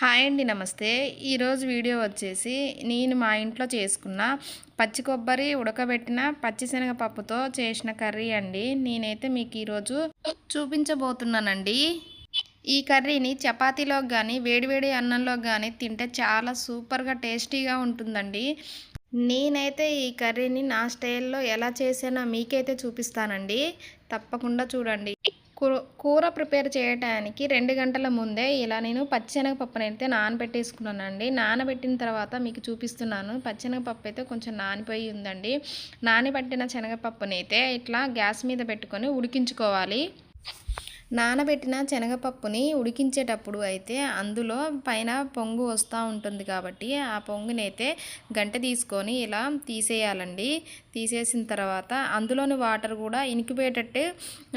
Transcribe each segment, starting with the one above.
Hi అండి నమస్తే. ఈరోజు వీడియో వచ్చేసి నేను మా ఇంట్లో చేసుకున్న పచ్చి కొబ్బరి ఉడకబెట్టిన పచ్చిశనగపప్పుతో చేసిన కర్రీ అండి. నేనైతే మీకు ఈరోజు చూపించబోతున్నానండి. ఈ కర్రీని చపాతీలోకి కానీ వేడివేడి అన్నంలో కానీ తింటే చాలా సూపర్గా టేస్టీగా ఉంటుందండి. నేనైతే ఈ కర్రీని నా స్టైల్లో ఎలా చేసానో మీకైతే చూపిస్తానండి. తప్పకుండా చూడండి. కూర ప్రిపేర్ చేయడానికి రెండు గంటల ముందే ఇలా నేను పచ్చిశనగపప్పును అయితే నానబెట్టేసుకున్నానండి. నానబెట్టిన తర్వాత మీకు చూపిస్తున్నాను. పచ్చిశనగపప్పు అయితే కొంచెం నానిపోయి ఉందండి. నానబెట్టిన శనగపప్పునైతే ఇట్లా గ్యాస్ మీద పెట్టుకొని ఉడికించుకోవాలి. నానబెట్టిన శనగపప్పుని ఉడికించేటప్పుడు అయితే అందులో పైన పొంగు వస్తూ ఉంటుంది కాబట్టి ఆ పొంగునైతే గంట తీసుకొని ఇలా తీసేయాలండి. తీసేసిన తర్వాత అందులోని వాటర్ కూడా ఇనికిపోయేటట్టు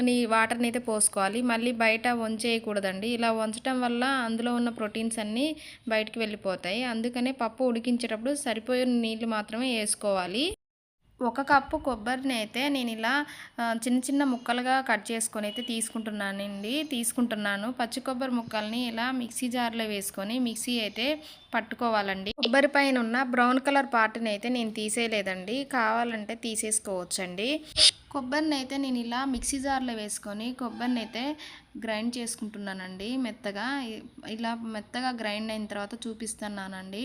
నీ వాటర్ని అయితే పోసుకోవాలి. మళ్ళీ బయట వంచేయకూడదండి. ఇలా వంచడం వల్ల అందులో ఉన్న ప్రోటీన్స్ అన్నీ బయటికి వెళ్ళిపోతాయి. అందుకనే పప్పు ఉడికించేటప్పుడు సరిపోయే నీళ్ళు మాత్రమే వేసుకోవాలి. ఒక కప్పు కొబ్బరిని అయితే నేను ఇలా చిన్న చిన్న ముక్కలుగా కట్ చేసుకొని అయితే తీసుకుంటున్నానండి. తీసుకుంటున్నాను. పచ్చి కొబ్బరి ముక్కల్ని ఇలా మిక్సీ జార్లో వేసుకొని మిక్సీ అయితే పట్టుకోవాలండి. కొబ్బరి పైన ఉన్న బ్రౌన్ కలర్ పార్ట్ని అయితే నేను తీసేయలేదండి. కావాలంటే తీసేసుకోవచ్చండి. కొబ్బరిని అయితే నేను ఇలా మిక్సీ జార్లో వేసుకొని కొబ్బరిని అయితే గ్రైండ్ చేసుకుంటున్నానండి. మెత్తగా ఇలా మెత్తగా గ్రైండ్ అయిన తర్వాత చూపిస్తున్నానండి.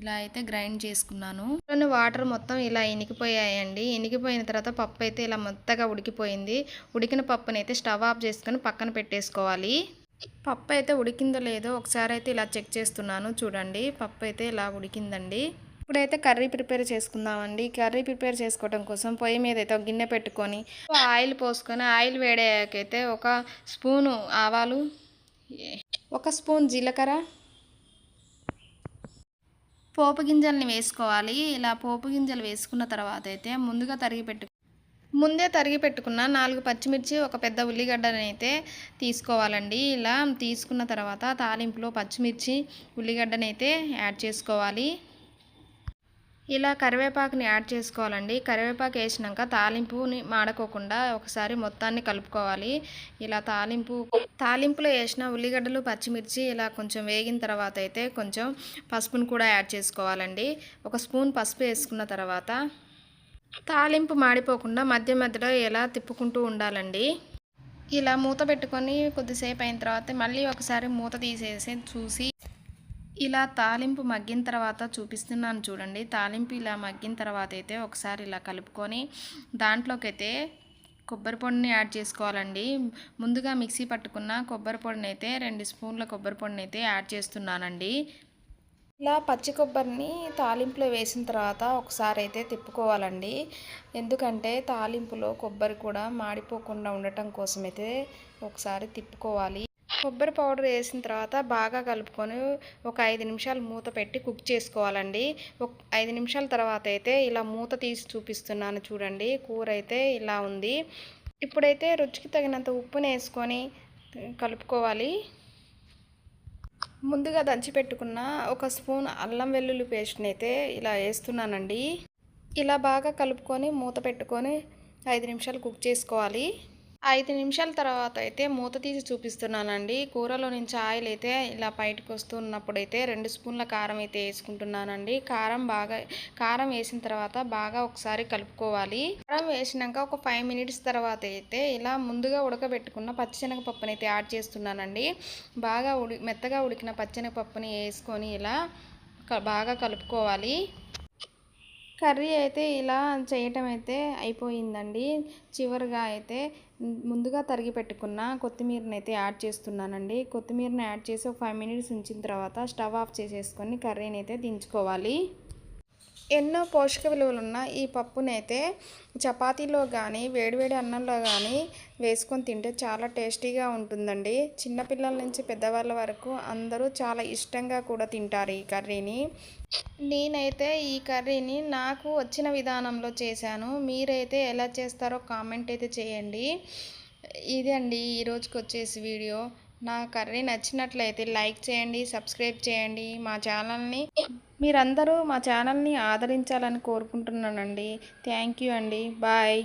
ఇలా అయితే గ్రైండ్ చేసుకున్నాను. వాటర్ మొత్తం ఇలా ఇనికిపోయాయండి. ఇనికిపోయిన తర్వాత పప్పు అయితే ఇలా మొత్తగా ఉడికిపోయింది. ఉడికిన పప్పుని అయితే స్టవ్ ఆఫ్ చేసుకొని పక్కన పెట్టేసుకోవాలి. పప్పు అయితే ఉడికిందో లేదో ఒకసారి అయితే ఇలా చెక్ చేస్తున్నాను. చూడండి పప్పు అయితే ఇలా ఉడికిందండి. ఇప్పుడైతే కర్రీ ప్రిపేర్ చేసుకుందామండి. కర్రీ ప్రిపేర్ చేసుకోవడం కోసం పొయ్యి మీద అయితే ఒక గిన్నె పెట్టుకొని ఆయిల్ పోసుకొని ఆయిల్ వేడయ్యాకైతే ఒక స్పూను ఆవాలు ఒక స్పూన్ జీలకర్ర పోపు గింజల్ని వేసుకోవాలి. ఇలా పోపు గింజలు వేసుకున్న తర్వాత అయితే ముందుగా తరిగి పెట్టు ముందే తరిగి పెట్టుకున్న నాలుగు పచ్చిమిర్చి ఒక పెద్ద ఉల్లిగడ్డని అయితే తీసుకోవాలండి. ఇలా తీసుకున్న తర్వాత తాలింపులో పచ్చిమిర్చి ఉల్లిగడ్డని అయితే యాడ్ చేసుకోవాలి. ఇలా కరివేపాకుని యాడ్ చేసుకోవాలండి. కరివేపాకు వేసినాక తాలింపుని మాడకోకుండా ఒకసారి మొత్తాన్ని కలుపుకోవాలి. ఇలా తాలింపు తాలింపులో వేసిన ఉల్లిగడ్డలు పచ్చిమిర్చి ఇలా కొంచెం వేగిన తర్వాత అయితే కొంచెం పసుపును కూడా యాడ్ చేసుకోవాలండి. ఒక స్పూన్ పసుపు వేసుకున్న తర్వాత తాలింపు మాడిపోకుండా మధ్య మధ్యలో ఇలా తిప్పుకుంటూ ఉండాలండి. ఇలా మూత పెట్టుకొని కొద్దిసేపు అయిన తర్వాత మళ్ళీ ఒకసారి మూత తీసేసి చూసి ఇలా తాలింపు మగ్గిన తర్వాత చూపిస్తున్నాను చూడండి. తాలింపు ఇలా మగ్గిన తర్వాత అయితే ఒకసారి ఇలా కలుపుకొని దాంట్లోకి అయితే కొబ్బరి పొడిని యాడ్ చేసుకోవాలండి. ముందుగా మిక్సీ పట్టుకున్న కొబ్బరి పొడిని అయితే రెండు స్పూన్ల కొబ్బరి పొడిని అయితే యాడ్ చేస్తున్నానండి. ఇలా పచ్చి కొబ్బరిని తాలింపులో వేసిన తర్వాత ఒకసారి అయితే తిప్పుకోవాలండి. ఎందుకంటే తాలింపులో కొబ్బరి కూడా మాడిపోకుండా ఉండటం కోసమైతే ఒకసారి తిప్పుకోవాలి. కొబ్బరి పౌడర్ వేసిన తర్వాత బాగా కలుపుకొని ఒక ఐదు నిమిషాలు మూత పెట్టి కుక్ చేసుకోవాలండి. ఒక ఐదు నిమిషాల తర్వాత అయితే ఇలా మూత తీసి చూపిస్తున్నాను చూడండి. కూర అయితే ఇలా ఉంది. ఇప్పుడైతే రుచికి తగినంత ఉప్పుని వేసుకొని కలుపుకోవాలి. ముందుగా దంచి పెట్టుకున్న ఒక స్పూన్ అల్లం వెల్లుల్లి పేస్ట్ని అయితే ఇలా వేస్తున్నానండి. ఇలా బాగా కలుపుకొని మూత పెట్టుకొని ఐదు నిమిషాలు కుక్ చేసుకోవాలి. ఐదు నిమిషాల తర్వాత అయితే మూత తీసి చూపిస్తున్నానండి. కూరలో నుంచి ఆయిల్ అయితే ఇలా బయటకు వస్తున్నప్పుడు అయితే రెండు స్పూన్ల కారం అయితే వేసుకుంటున్నానండి. కారం బాగా కారం వేసిన తర్వాత బాగా ఒకసారి కలుపుకోవాలి. కారం వేసినాక ఒక ఫైవ్ మినిట్స్ తర్వాత అయితే ఇలా ముందుగా ఉడకబెట్టుకున్న పచ్చిశనగపప్పుని అయితే యాడ్ చేస్తున్నానండి. బాగా ఉడి మెత్తగా ఉడికిన పచ్చిశనగపప్పుని వేసుకొని ఇలా బాగా కలుపుకోవాలి. కర్రీ అయితే ఇలా చేయటం అయితే అయిపోయిందండి. చివరిగా అయితే ముందుగా తరిగి పెట్టుకున్న కొత్తిమీరని అయితే యాడ్ చేస్తున్నానండి. కొత్తిమీరని యాడ్ చేసి ఒక ఫైవ్ మినిట్స్ ఉంచిన తర్వాత స్టవ్ ఆఫ్ చేసేసుకొని కర్రీని అయితే దించుకోవాలి. ఎన్నో పోషక విలువలు ఉన్న ఈ పప్పునైతే చపాతీలో కానీ వేడివేడి అన్నంలో కానీ వేసుకొని తింటే చాలా టేస్టీగా ఉంటుందండి. చిన్నపిల్లల నుంచి పెద్దవాళ్ళ వరకు అందరూ చాలా ఇష్టంగా కూడా తింటారు ఈ కర్రీని. నేనైతే ఈ కర్రీని నాకు వచ్చిన విధానంలో చేశాను. మీరైతే ఎలా చేస్తారో కామెంట్ అయితే చేయండి. ఇది అండి ఈరోజుకి వచ్చేసి వీడియో. నా కర్రీ నచ్చినట్లయితే లైక్ చేయండి సబ్స్క్రైబ్ చేయండి మా ఛానల్ని. మీరందరూ మా ఛానల్ని ఆదరించాలని కోరుకుంటున్నానండి. థ్యాంక్ యూ అండి. బాయ్.